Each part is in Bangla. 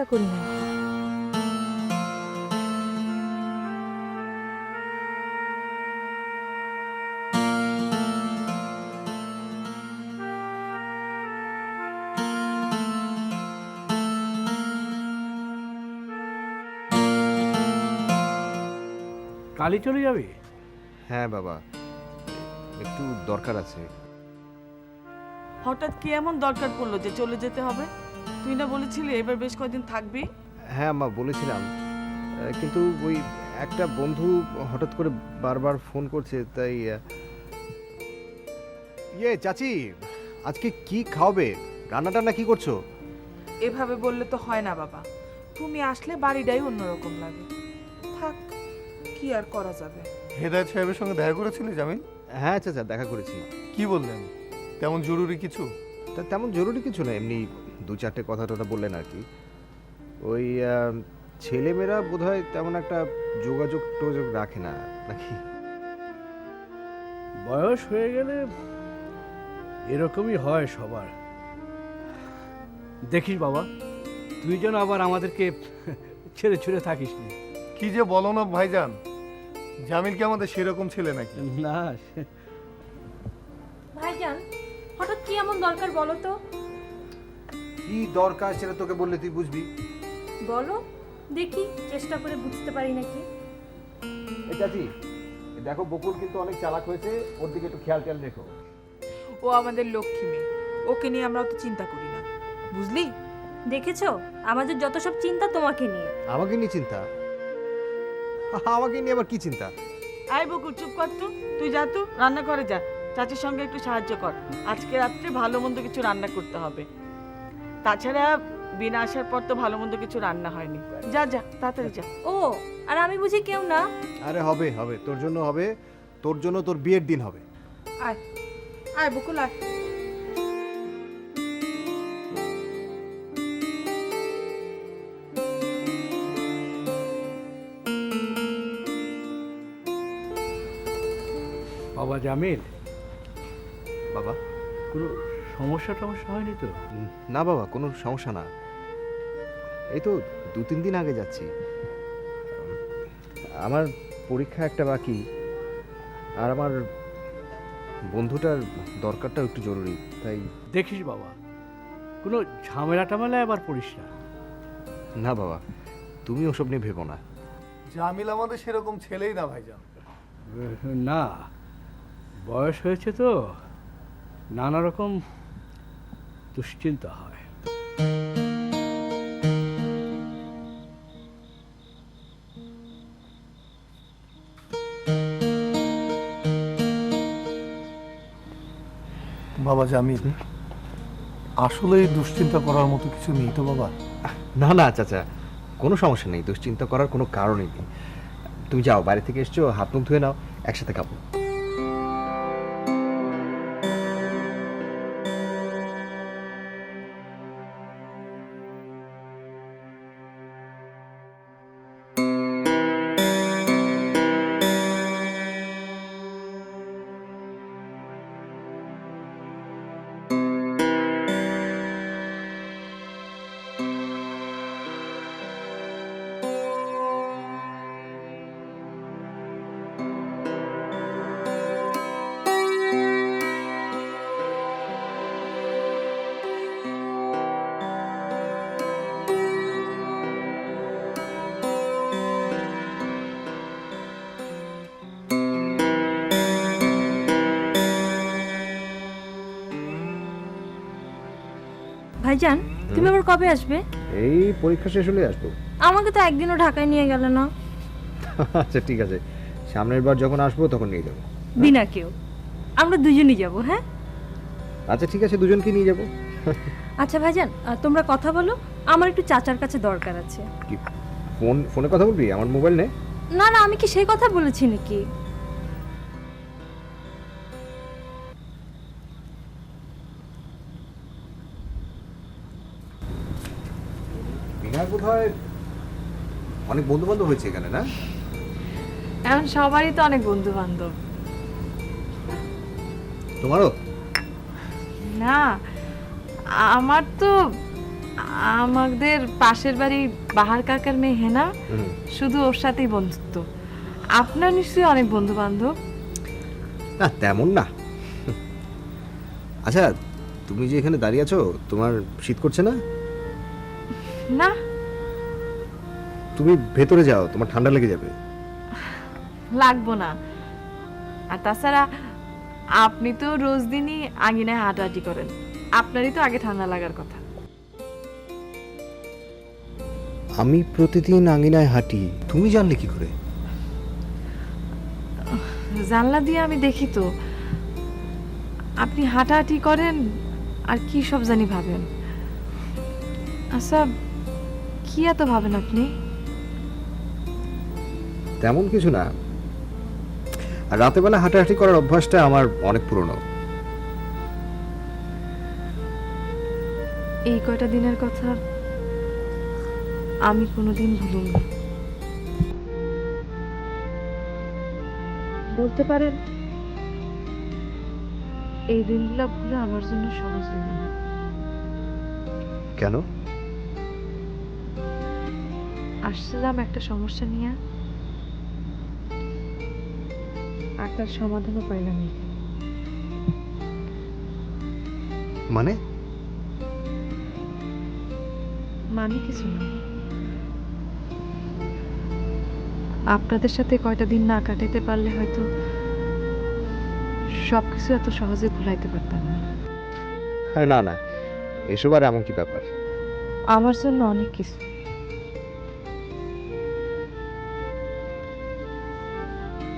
চিন্তা করি নাই কালি চলে যাবে? হ্যাঁ বাবা একটু দরকার আছে। হঠাৎ কি এমন দরকার পড়ল যে চলে যেতে হবে? তুই না বলেছিলি এবার বেশ কয়েকদিন থাকবি? হ্যাঁ মা বলেছিলাম। কিন্তু ওই একটা বন্ধু হঠাৎ করে বারবার ফোন করছে তাই ইয়ে চাচি আজকে কি খাওয়াবে? রান্না টান্না কি করছ? এভাবে বললে তো হয় না বাবা। তুমি আসলে বাড়িটাই অন্যরকম লাগে। থাক কি আর করা যাবে? হেদায়ত সাহেবের সঙ্গে দেখা করেছিলি জামিল? হ্যাঁ চাচা দেখা করেছি। কি বললেন? তেমন জরুরি কিছু? তা তেমন জরুরি কিছু না এমনি দু চারটে কথা টথা বললেন আর কি। ওই ছেলেমেয়েরা বোধ হয় তেমন একটা যোগাযোগ টোযোগ রাখে না নাকি? বয়স হয়ে গেলে এরকমই হয় সবার। দেখিস বাবা তুই যেন আবার আমাদেরকে ছেড়ে ছুড়ে থাকিস না। কি যে বলো না ভাইজান জামিল কি আমাদের সেরকম ছেলে নাকি? না ভাইজান হঠাৎ কি এমন দরকার বলো তো? কি দরকার সেটা তোকে বললে তুই বুঝবি। বলো দেখি চেষ্টা করে বুঝতে পারি নাকি। এ চাচি দেখো বকুল কিন্তু অনেক চালাক হয়েছে ওর দিকে একটু খেয়াল টেয়াল রেখো। ও আমাদের লক্ষ্মী মেয়ে ওকে নিয়ে আমরা অত চিন্তা করি না। বুঝলি? দেখেছ? আমাদের যত সব চিন্তা তোমাকে নিয়ে। আমাকে নিয়ে চিন্তা? আমাকে নিয়ে আবার কি চিন্তা? আয় বকুল চুপ কর তো। তুই যা তো রান্না করে যা। চাচির সঙ্গে একটু সাহায্য কর। আজকে রাত্রে ভালো মন্দ কিছু রান্না করতে হবে। তাছাড়া বিনা আসার পর তো ভালো মন্দ কিছু রান্না হয়নি। যা যা তাড়াতাড়ি যা। ও আর আমি বুঝি কেউ না? আরে হবে হবে। তোর জন্য হবে তোর জন্য তোর বিয়ের দিন হবে। আয় আয় বকুল আয়। বাবা জামিল? বাবা? কোনো সমস্যা টমস্যা হয়নি তো? না বাবা কোনো সমস্যা না। এই তো দু তিন দিন আগে যাচ্ছি। আমার পরীক্ষা একটা বাকি। আর আমার বন্ধুটার দরকারটাও একটু জরুরি তাই দেখিস বাবা কোনো ঝামেলা টামেলা আবার পড়িস না। না বাবা তুমি ওসব নিয়ে ভেবো না। জামিল আমাদের সেরকম ছেলেই না ভাইজান। না বয়স হয়েছে তো নানা রকম দুশ্চিন্তা হয় বাবা জামিল আসলে দুশ্চিন্তা করার মতো কিছু নেই তো বাবা? না না চাচা কোনো সমস্যা নেই। দুশ্চিন্তা করার কোনো কারণই নেই। তুমি যাও বাইরে থেকে এসছো হাত মুখ ধুয়ে নাও একসাথে খাব ভাইজান তুমি আবার কবে আসবে? এই পরীক্ষা শেষ হলে আসব। আমাকে তো একদিনও ঢাকায় নিয়ে গেলে না। আচ্ছা ঠিক আছে। সামনের বার যখন আসব তখন নিয়ে যাব। বিনা কেউ। আমরা দুজনই যাব হ্যাঁ? আচ্ছা ঠিক আছে দুজনকে নিয়ে যাব। আচ্ছা ভাইজান তোমরা কথা বলো। আমার একটু চাচার কাছে দরকার আছে। কি ফোন ফোনে কথা বলবি? আমার মোবাইল নে না না আমি কি সেই কথা বলেছি নাকি? হয়? অনেক বন্ধু বান্ধব হয়েছে এখানে না? এখন সবারই তো অনেক বন্ধু বান্ধব তোমারও? না আমার তো আমাদের পাশের বাড়ি বাহার কাকার মেয়ে হেনা শুধু ওর সাথেই বন্ধুত্ব। আপনার নিশ্চয়ই অনেক বন্ধু বান্ধব না তেমন না। আচ্ছা তুমি যে এখানে দাঁড়িয়ে আছো তোমার শীত করছে না? না তুমি ভেতরে যাও তোমার ঠান্ডা লেগে যাবে। লাগবো না। আর তাছাড়া আপনি তো রোজ দিনই আঙিনায় হাঁটাহাঁটি করেন। আপনারই তো আগে ঠান্ডা লাগার কথা। আমি প্রতিদিন আঙিনায় হাঁটি তুমি জানলে কি করে? জানলা দিয়ে আমি দেখি তো। আপনি হাঁটাহাঁটি করেন আর কি সব জানি ভাবেন। আচ্ছা কি এত ভাবেন আপনি? তেমন কিছু না। আর রাতের বেলা হাঁটাহাঁটি করার অভ্যাসটা আমার অনেক পুরনো। এই কয়টা দিনের কথা আমি কোনোদিন ভুলুম না বলতে পারেন এই দিনগুলো ভুলে আমার জন্য সহজ না। কেন? আসছিলাম একটা সমস্যা নিয়ে। তার সমাধানও পাইলাম। মানে? মানে কিছু না। আপনাদের সাথে কয়টা দিন না কাটাইতে পারলে হয়তো সবকিছু এত সহজে ভুলাইতে পারতাম না। আরে না না এসব আর এমন কি ব্যাপার? আমার জন্য অনেক কিছু।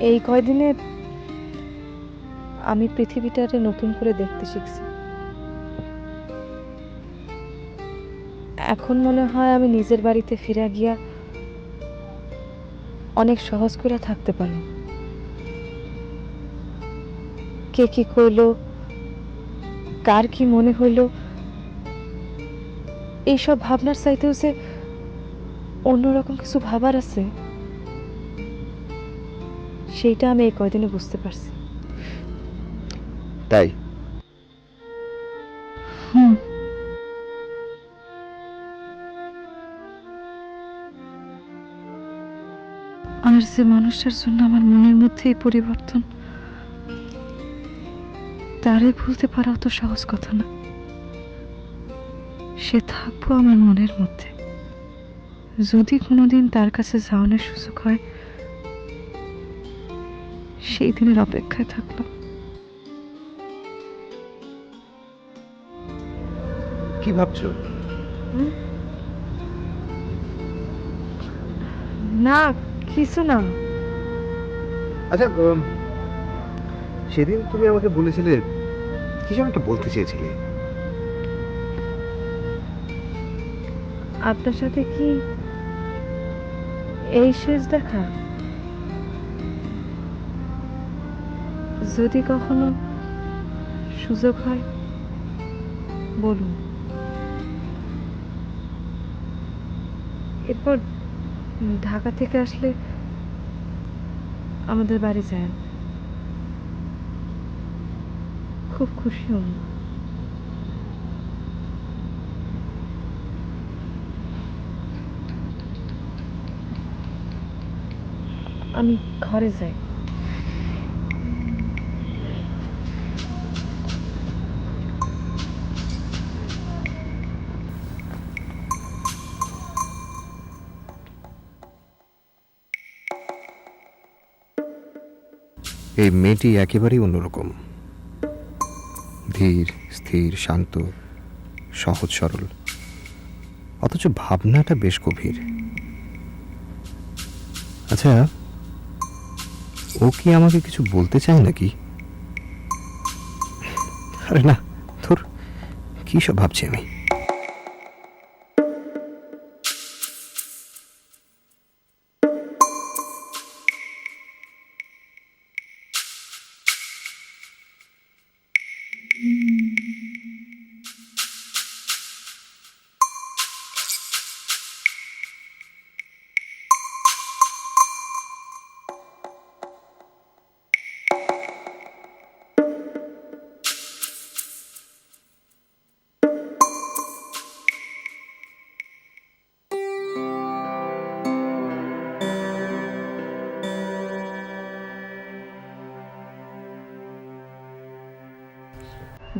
এই কয়দিনে আমি পৃথিবীটারে নতুন করে দেখতে শিখছি। এখন মনে হয় আমি নিজের বাড়িতে ফিরে গিয়া অনেক সহজ করে থাকতে পারি কে কি কইলো, কার কি মনে হইল, এইসব ভাবনার চাইতেও যে অন্যরকম কিছু ভাবার আছে, সেইটা আমি এই কয়দিনে বুঝতে পারছি। তাই? হুম। আর যে মানুষটার জন্য আমার মনের মধ্যে এই পরিবর্তন, তারে ভুলতে পারা অত সহজ কথা না। সে থাকব আমার মনের মধ্যে। যদি কোনোদিন তার কাছে যাওয়ানোর সুযোগ হয়, সেই দিনের অপেক্ষায় থাকলাম। কি ভাবছ? না কিছু না। আচ্ছা সেদিন তুমি আমাকে বলেছিলে কি যেন একটা বলতে চেয়েছিলে। আপনার সাথে কি এই শেষ দেখা? যদি কখনো সুযোগ হয় বলুন। এরপর ঢাকা থেকে আসলে আমাদের বাড়ি যায় খুব খুশি হন আমি ঘরে যাই। এই মেয়েটি একেবারেই অন্যরকম। ধীর, স্থির, শান্ত, সহজ, সরল। অথচ ভাবনাটা বেশ গভীর। আচ্ছা ও কি আমাকে কিছু বলতে চায় নাকি? আরে না, ধর, কি সব ভাবছি আমি?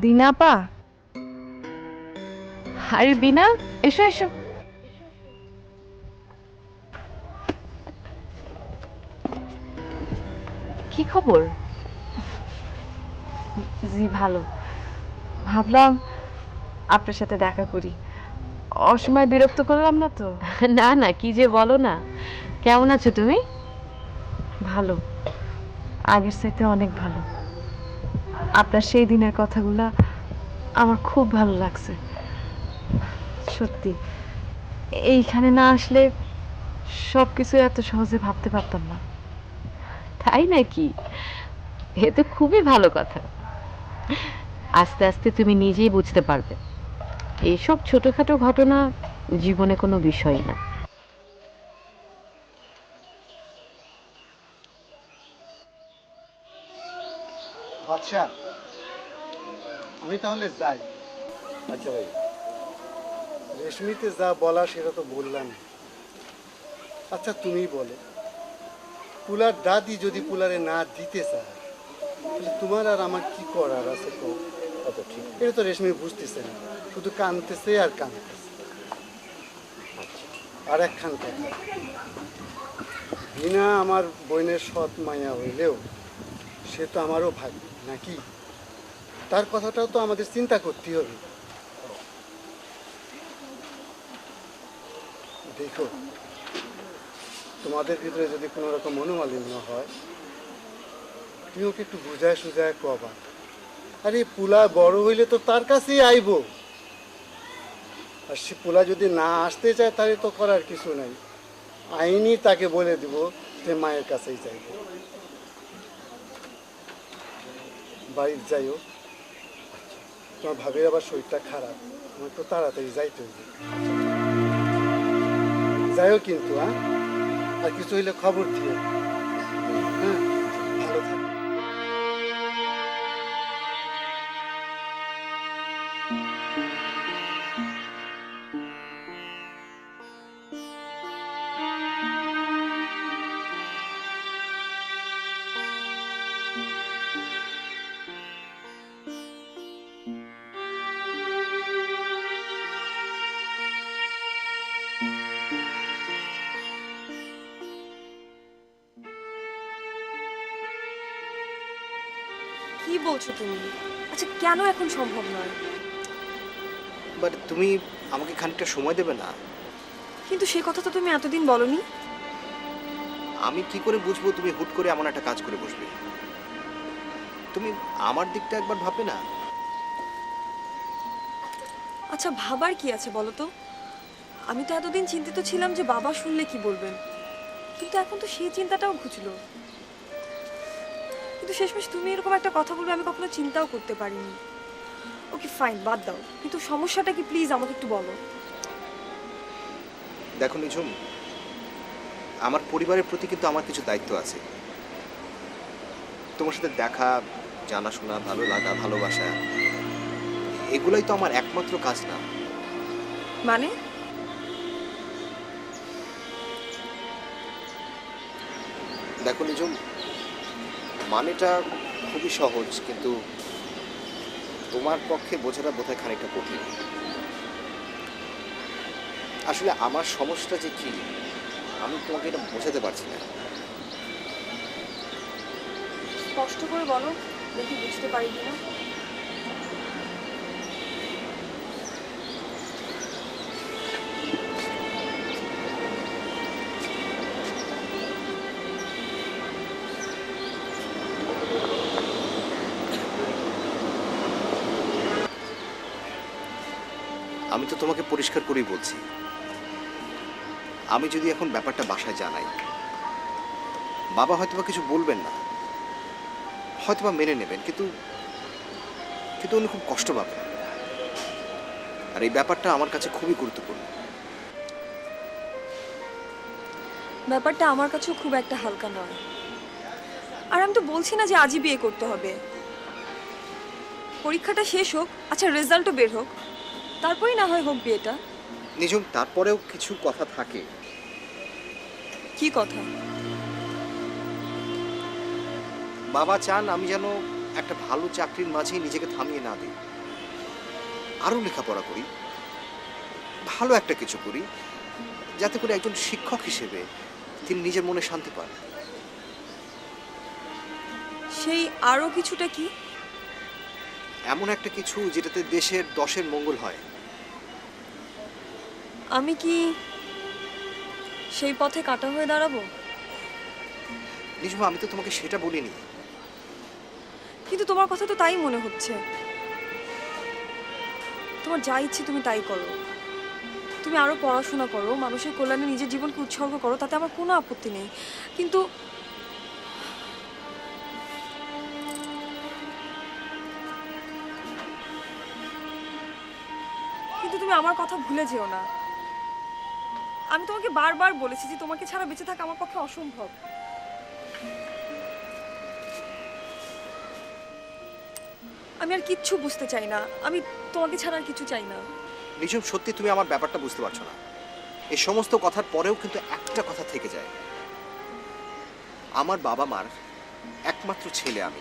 দিনাপা? আরে বিনা এসো এসো। কি খবর? জি ভালো। ভাবলাম আপনার সাথে দেখা করি। অসময় বিরক্ত করলাম না তো? না না কি যে বলো না। কেমন আছো তুমি? ভালো। আগের চাইতে অনেক ভালো। আপনার সেই দিনের কথাগুলা আমার খুব ভালো লাগছে। সত্যি, এইখানে না আসলে সব কিছু এত সহজে ভাবতে পারতাম না। তাই নাকি? এ তো খুবই ভালো কথা। আস্তে আস্তে তুমি নিজেই বুঝতে পারবে। এইসব ছোটখাটো ঘটনা জীবনে কোনো বিষয় না। আচ্ছা আমি তাহলে যাই। আচ্ছা ভাই। রেশমিতে যা বলা সেটা তো বললাম। আচ্ছা তুমি বলো। পুলার দাদি যদি পুলারে না দিতে চায় তাহলে তোমার আর আমার কি করার আছে তো আচ্ছা ঠিক এটা তো রেশমি বুঝতেছে না। শুধু কানতেছে আর কানতেছে। আর একখান কথা। বিনা আমার বোনের সৎ মায়া হইলেও সে তো আমারও ভাগ্য। নাকি? তার কথাটাও তো আমাদের চিন্তা করতে হবে। দেখো, তোমাদের ভিতরে যদি কোনো রকম মনোমালিন্য হয়, তুমি ওকে একটু বুঝায় সুঝায় কবা। আরে, পুলা বড় হইলে তো তার কাছেই আইব। আর সে পুলা যদি না আসতে চায়, তাহলে তো করার কিছু নাই। আইনি তাকে বলে দিব যে মায়ের কাছেই যাইব। বাড়ির হোক তোমার ভাবির আবার শরীরটা খারাপ। আমার তো তাড়াতাড়ি যাইতে হইবে। যাইও কিন্তু হ্যাঁ আর কিছু হইলে খবর দিও বলছো তুমি? আচ্ছা কেন এখন সম্ভব নয়? বাট তুমি আমাকে খানিকটা সময় দেবে না। কিন্তু সে কথা তো তুমি এতদিন বলনি। আমি কি করে বুঝব তুমি হুট করে এমন একটা কাজ করে বসবে? তুমি আমার দিকটা একবার ভাবে না? আচ্ছা ভাবার কি আছে বলো তো? আমি তো এতদিন চিন্তিত ছিলাম যে বাবা শুনলে কি বলবেন। কিন্তু এখন তো সেই চিন্তাটাও ঘুচলো। কিন্তু শেষমেশ তুমি এরকম একটা কথা বলবে আমি কখনো চিন্তাও করতে পারিনি। ওকে ফাইন বাদ দাও। কিন্তু সমস্যাটা কি প্লিজ আমাকে একটু বলো। দেখো নিঝুম আমার পরিবারের প্রতি কিন্তু আমার কিছু দায়িত্ব আছে। তোমার সাথে দেখা জানাশোনা ভালো লাগা ভালোবাসা এগুলোই তো আমার একমাত্র কাজ না। মানে? দেখো নিঝুম মানেটা খুবই সহজ, কিন্তু তোমার পক্ষে বোঝাটা বোধহয় খানিকটা কঠিন। আসলে আমার সমস্যাটা যে কি, আমি তোমাকে এটা বোঝাতে পারছি না। স্পষ্ট করে বলো, দেখি বুঝতে পারি কিনা। পরিষ্কার করেই বলছি। আমি যদি এখন ব্যাপারটা বাসায় জানাই, বাবা হয়তোবা কিছু বলবেন না, হয়তোবা মেনে নেবেন, কিন্তু কিন্তু উনি খুব কষ্ট পাবেন। আর এই ব্যাপারটা আমার কাছে খুবই গুরুত্বপূর্ণ। ব্যাপারটা আমার কাছেও খুব একটা হালকা নয়। আর আমি তো বলছি না যে আজই বিয়ে করতে হবে। পরীক্ষাটা শেষ হোক আচ্ছা রেজাল্টও বের হোক। তারপরেই না হয় হোক বিয়েটা। নিজম তারপরেও কিছু কথা থাকে। কি কথা? বাবা চান আমি যেন একটা ভালো চাকরির মাঝেই নিজেকে থামিয়ে না দিই। আরও লেখাপড়া করি। ভালো একটা কিছু করি। যাতে করে একজন শিক্ষক হিসেবে তিনি নিজের মনে শান্তি পান। সেই আরও কিছুটা কি? এমন একটা কিছু যেটাতে দেশের দশের মঙ্গল হয়। আমি কি সেই পথে কাটা হয়ে দাঁড়াবো? নিজমা আমি তো তোমাকে সেটা বলিনি। কিন্তু তোমার কথা তো তাই মনে হচ্ছে। তোমার যা ইচ্ছে তুমি তাই করো। তুমি আরও পড়াশোনা করো মানুষের কল্যাণে নিজের জীবনকে উৎসর্গ করো তাতে আমার কোনো আপত্তি নেই। কিন্তু কিন্তু তুমি আমার কথা ভুলে যেও না। আমি তোমাকে বারবার বলেছি যে তোমাকে ছাড়া বেঁচে থাকা আমার পক্ষে অসম্ভব। আমি আর কিচ্ছু বুঝতে চাই না। আমি তোমাকে ছাড়া আর কিছু চাই না। নিজম সত্যি তুমি আমার ব্যাপারটা বুঝতে পারছ না। এই সমস্ত কথার পরেও কিন্তু একটা কথা থেকে যায়। আমার বাবা মার একমাত্র ছেলে আমি।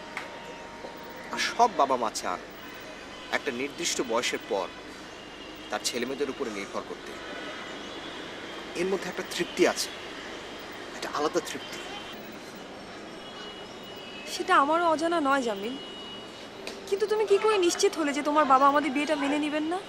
আর সব বাবা মা চান একটা নির্দিষ্ট বয়সের পর তার ছেলে মেয়েদের উপরে নির্ভর করতে। এর মধ্যে একটা তৃপ্তি আছে। একটা আলাদা তৃপ্তি। সেটা আমারও অজানা নয় জামিন কিন্তু তুমি কি করে নিশ্চিত হলে যে তোমার বাবা আমাদের বিয়েটা মেনে নেবেন না?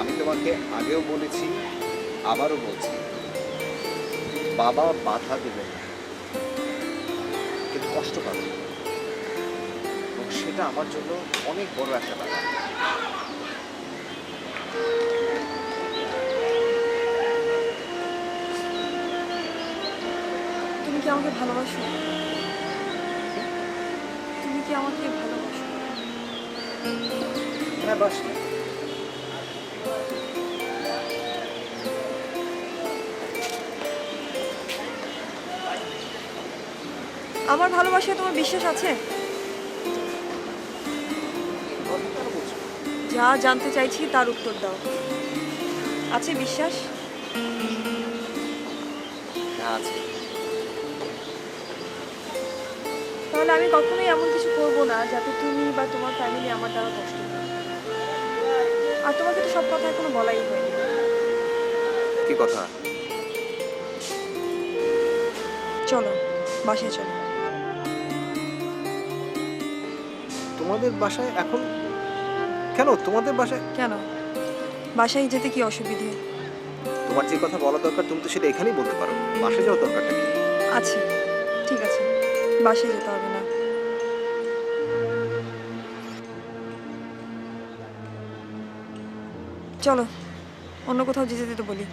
আমি তোমাকে আগেও বলেছি আবারও বলছি বাবা বাধা দেবেন না। কিন্তু কষ্ট পাবে। এবং সেটা আমার জন্য অনেক বড় একটা বাধা তুমি কি আমাকে ভালোবাসো? তুমি কি আমাকে ভালোবাসো? হ্যাঁ বাস। আমার ভালোবাসায় তোমার বিশ্বাস আছে? যা জানতে চাইছি তার উত্তর দাও। আছে বিশ্বাস? হ্যাঁ আছে। তাহলে আমি কখনোই এমন কিছু করব না যাতে তুমি বা তোমার ফ্যামিলি আমার দ্বারা কষ্ট আর তোমাকে তো সব কথা এখনও বলাই হয়নি। কি কথা? চলো বাসায় চলো। তোমাদের বাসায় এখন কেন? তোমাদের বাসায় কেন? বাসায় যেতে কি অসুবিধে? তোমার যে কথা বলা দরকার তুমি তো সেটা এখানেই বলতে পারো। বাসায় যাওয়ার দরকারটা কি? আছে। ঠিক আছে। বাসায় যেতে হবে না। চলো অন্য কোথাও যেতে তো বলি।